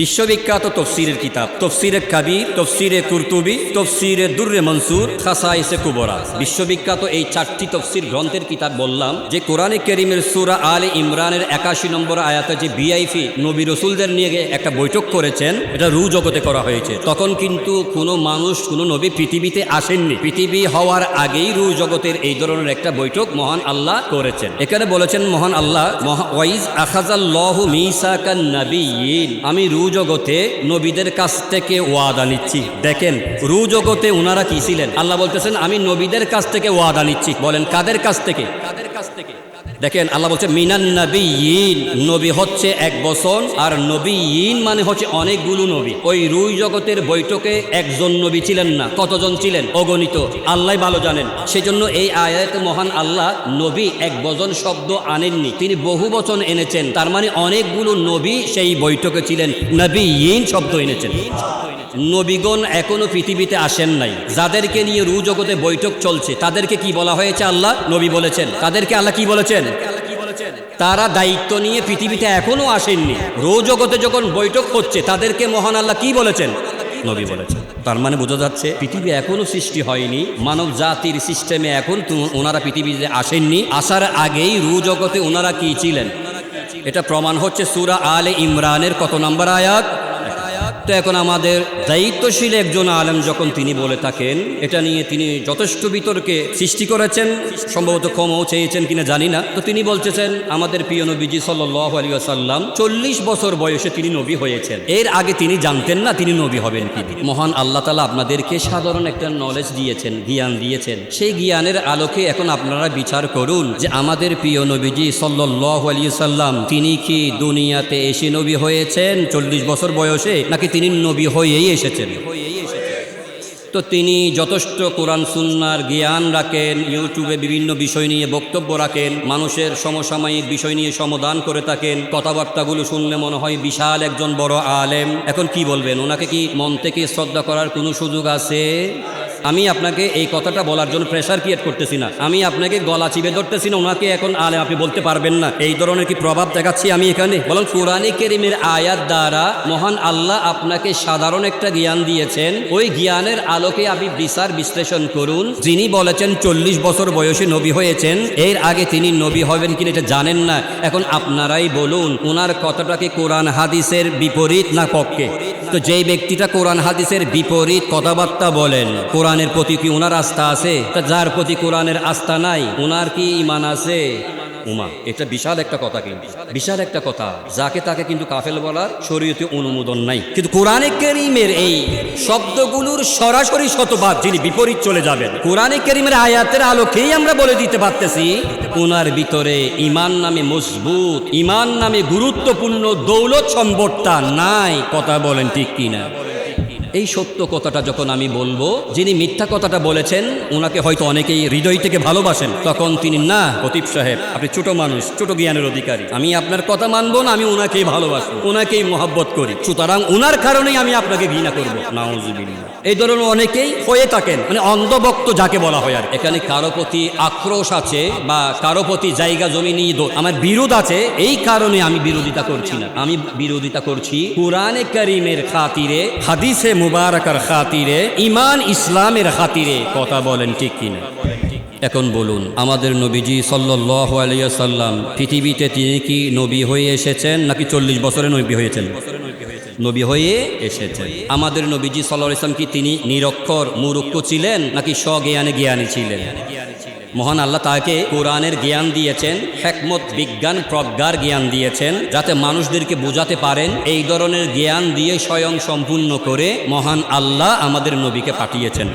বিশ্ববিখ্যাত তফসিরের কিতাব, তফসিরে কাবির, তফসিরে কুরতুবি, তফসিরে দুর্রে মনসুর খাসাইসে কুবরা। বিশ্ববিখ্যাত এই চারটি তফসির গ্রন্থের কিতাব বললাম যে কোরআনে কেরিমের সুরা আলে ইমরানের একাশি নম্বর আয়াতে যে বিআইফি নবী রসুলদের নিয়ে একটা বৈঠক করেছেন, এটা রু জগতে করা হয়েছে। তখন কিন্তু কোনো মানুষ, কোনো নবী পৃথিবীতে আসেননি। পৃথিবী হওয়ার আগেই রু জগতের এই ধরনের একটা বৈঠক মহান আল্লাহ করেছেন। এখানে বলেছেন মহান আল্লাহ ওয়াইজ আখাজাল্লাহু মিসাকান নাবিয়িন আমি রু জগতে নবীদের কাছ থেকে ওয়াদা নিচ্ছি। দেখেন রু জগতে ওনারা কি ছিলেন? আল্লাহ বলতেছেন, আমি নবীদের কাছ থেকে ওয়াদা নিচ্ছি। বলেন, কাদের কাছ থেকে? দেখেন, আল্লাহ বলছে, মিনান নবীন নবী হচ্ছে এক বছর আর নবীন মানে হচ্ছে অনেকগুলো নবী। ওই রুই জগতের বৈঠকে একজন নবী ছিলেন না, কতজন ছিলেন? অগণিত। আল্লাহ ভালো জানেন। সেজন্য এই আয়াত মহান আল্লাহ নবী এক বজন শব্দ আনেননি। তিনি বহু বচন এনেছেন। তার মানে অনেকগুলো নবী সেই বৈঠকে ছিলেন। নবীন শব্দ এনেছেন। নবীগণ এখনও পৃথিবীতে আসেন নাই। যাদেরকে নিয়ে রু জগতে বৈঠক চলছে, তাদেরকে কি বলা হয়েছে আল্লাহ? নবী বলেছেন। তাদেরকে আল্লাহ কি বলেছেন? তারা দায়িত্ব নিয়ে পৃথিবীতে এখনও আসেননি। রো জগতে যখন বৈঠক হচ্ছে, তাদেরকে মহান আল্লাহ কি বলেছেন? নবী বলেছেন। তার মানে বোঝা যাচ্ছে, পৃথিবী এখনও সৃষ্টি হয়নি, মানব জাতির সিস্টেমে এখন ওনারা পৃথিবীতে আসেননি। আসার আগেই রু জগতে ওনারা কি ছিলেন? এটা প্রমাণ হচ্ছে সুরা আলে ইমরানের কত নম্বর আয়াত? তো এখন আমাদের দায়িত্বশীল একজন আলেম যখন তিনি বলে থাকেন, এটা নিয়ে তিনি যথেষ্ট বিতর্কে সৃষ্টি করেছেন, সম্ভবত ক্ষমাও চেয়েছেন কিনা জানি না। তো তিনি বলতেছেন, আমাদের প্রিয় নবীজি সাল্লাহ আলী আসাল্লাম চল্লিশ বছর বয়সে তিনি নবী হয়েছেন। এর আগে তিনি জানতেন না তিনি নবী হবেন কি মহান আল্লাহ তালা আপনাদেরকে সাধারণ একটা নলেজ দিয়েছেন, জ্ঞান দিয়েছেন। সেই জ্ঞানের আলোকে এখন আপনারা বিচার করুন যে আমাদের প্রিয় নবীজি সাল্লাহ আলী সাল্লাম তিনি কি দুনিয়াতে এসে নবী হয়েছেন চল্লিশ বছর বয়সে, নাকি তিনি নবী হয়েই এসেছেন। তো তিনি যথেষ্ট কোরআন, সুন্নার জ্ঞান রাখেন, ইউটিউবে বিভিন্ন বিষয় নিয়ে বক্তব্য রাখেন, মানুষের সমসাময়িক বিষয় নিয়ে সমাধান করে থাকেন। কথাবার্তাগুলো শুনলে মনে হয় বিশাল একজন বড় আলেম। এখন কি বলবেন? ওনাকে কি মন থেকে শ্রদ্ধা করার কোনো সুযোগ আছে? আমি আপনাকে এই কথাটা বলার জন্য প্রেশার ক্রিয়েট করতেছি না। আমি আপনাকে গলা চিবে ধরতেছি না, ওনাকে এখন আলে আপনি বলতে পারবেন না। এই ধরনের কি প্রভাব দেখাচ্ছি আমি এখানে? বলুন, কোরআনে কেরিমের আয়াত দ্বারা মহান আল্লাহ আপনাকে সাধারণ একটা জ্ঞান দিয়েছেন। ওই জ্ঞানের আলোকে আপনি বিচার বিশ্লেষণ করুন। যিনি বলেছেন, চল্লিশ বছর বয়সে নবী হয়েছেন, এর আগে তিনি নবী হবেন কিনা এটা জানেন না। এখন আপনারাই বলুন, ওনার কথাটাকে কোরআন হাদিসের বিপরীত না পক্ষে? তো যেই ব্যক্তিটা কোরআন হাদিসের বিপরীত কথাবার্তা বলেন, কোরআনের প্রতি কি ওনার আস্থা আছে? যার প্রতি কোরআনের আস্থা নাই ওনার কি ইমান আছে? উমা, এটা বিশাল একটা কথা কিন্তু, বিশাল একটা কথা। যাকে তাকে কিন্তু কাফেল বলার শরীয়তে অনুমোদন নাই। কিন্তু কোরআনে কেরিমের এই শব্দগুলোর সরাসরি শতভাগ যিনি বিপরীত চলে যাবেন, কোরআনে কেরিমের আয়াতের আলোকেই আমরা বলে দিতে পারতেছি ওনার ভিতরে ইমান নামে মজবুত ইমান নামে গুরুত্বপূর্ণ দৌলত সম্পদটা নাই, কথা বলেন ঠিক কিনা। এই সত্য কথাটা যখন আমি বলব, যিনি মিথ্যা কথাটা বলেছেন ওনাকে হয়তো অনেকেই হৃদয় থেকে ভালোবাসেন। তখন তিনি, না, প্রদীপ সাহেব, আপনি ছোট মানুষ, ছোট জ্ঞানের অধিকারী। আমি আপনার কথা মানবো না, আমি ওনাকেই ভালোবাসবো ওনাকেই মহব্বত করি। সুতরাং ওনার কারণেই আমি আপনাকে ঘৃণা করব। নাউজুবিল্লাহ। এই ধরনের অনেকেই হয়ে থাকেন মানে অন্ধভক্ত যাকে বলা হয় আর এখানে কারও প্রতি আক্রোশ আছে বা কারও প্রতি জায়গা জমি নিয়ে আমার বিরোধ আছে, এই কারণে আমি বিরোধিতা করছি না। আমি বিরোধিতা করছি কোরআনে করিমের খাতিরে, হাদিসে মুবারকার খাতিরে ইমান ইসলামের খাতিরে কথা বলেন ঠিক কিনা? এখন বলুন, আমাদের নবীজি সাল্লাহ পৃথিবীতে তিনি কি নবী হয়ে এসেছেন নাকি চল্লিশ বছরে নবী হয়েছেন? নবী হয়ে এসেছেন। আমাদের নবীজি সাল্লাহ ইসলাম কি তিনি নিরক্ষর, মুরুক্ষ ছিলেন নাকি স্বজ্ঞানে জ্ঞানী ছিলেন? মহান আল্লাহ তাকে কোরআনের জ্ঞান দিয়েছেন, হেকমত, বিজ্ঞান, প্রজ্ঞার জ্ঞান দিয়েছেন, যাতে মানুষদেরকে বোঝাতে পারেন, এই ধরনের জ্ঞান দিয়ে স্বয়ং সম্পূর্ণ করে মহান আল্লাহ আমাদের নবীকে পাঠিয়েছেন।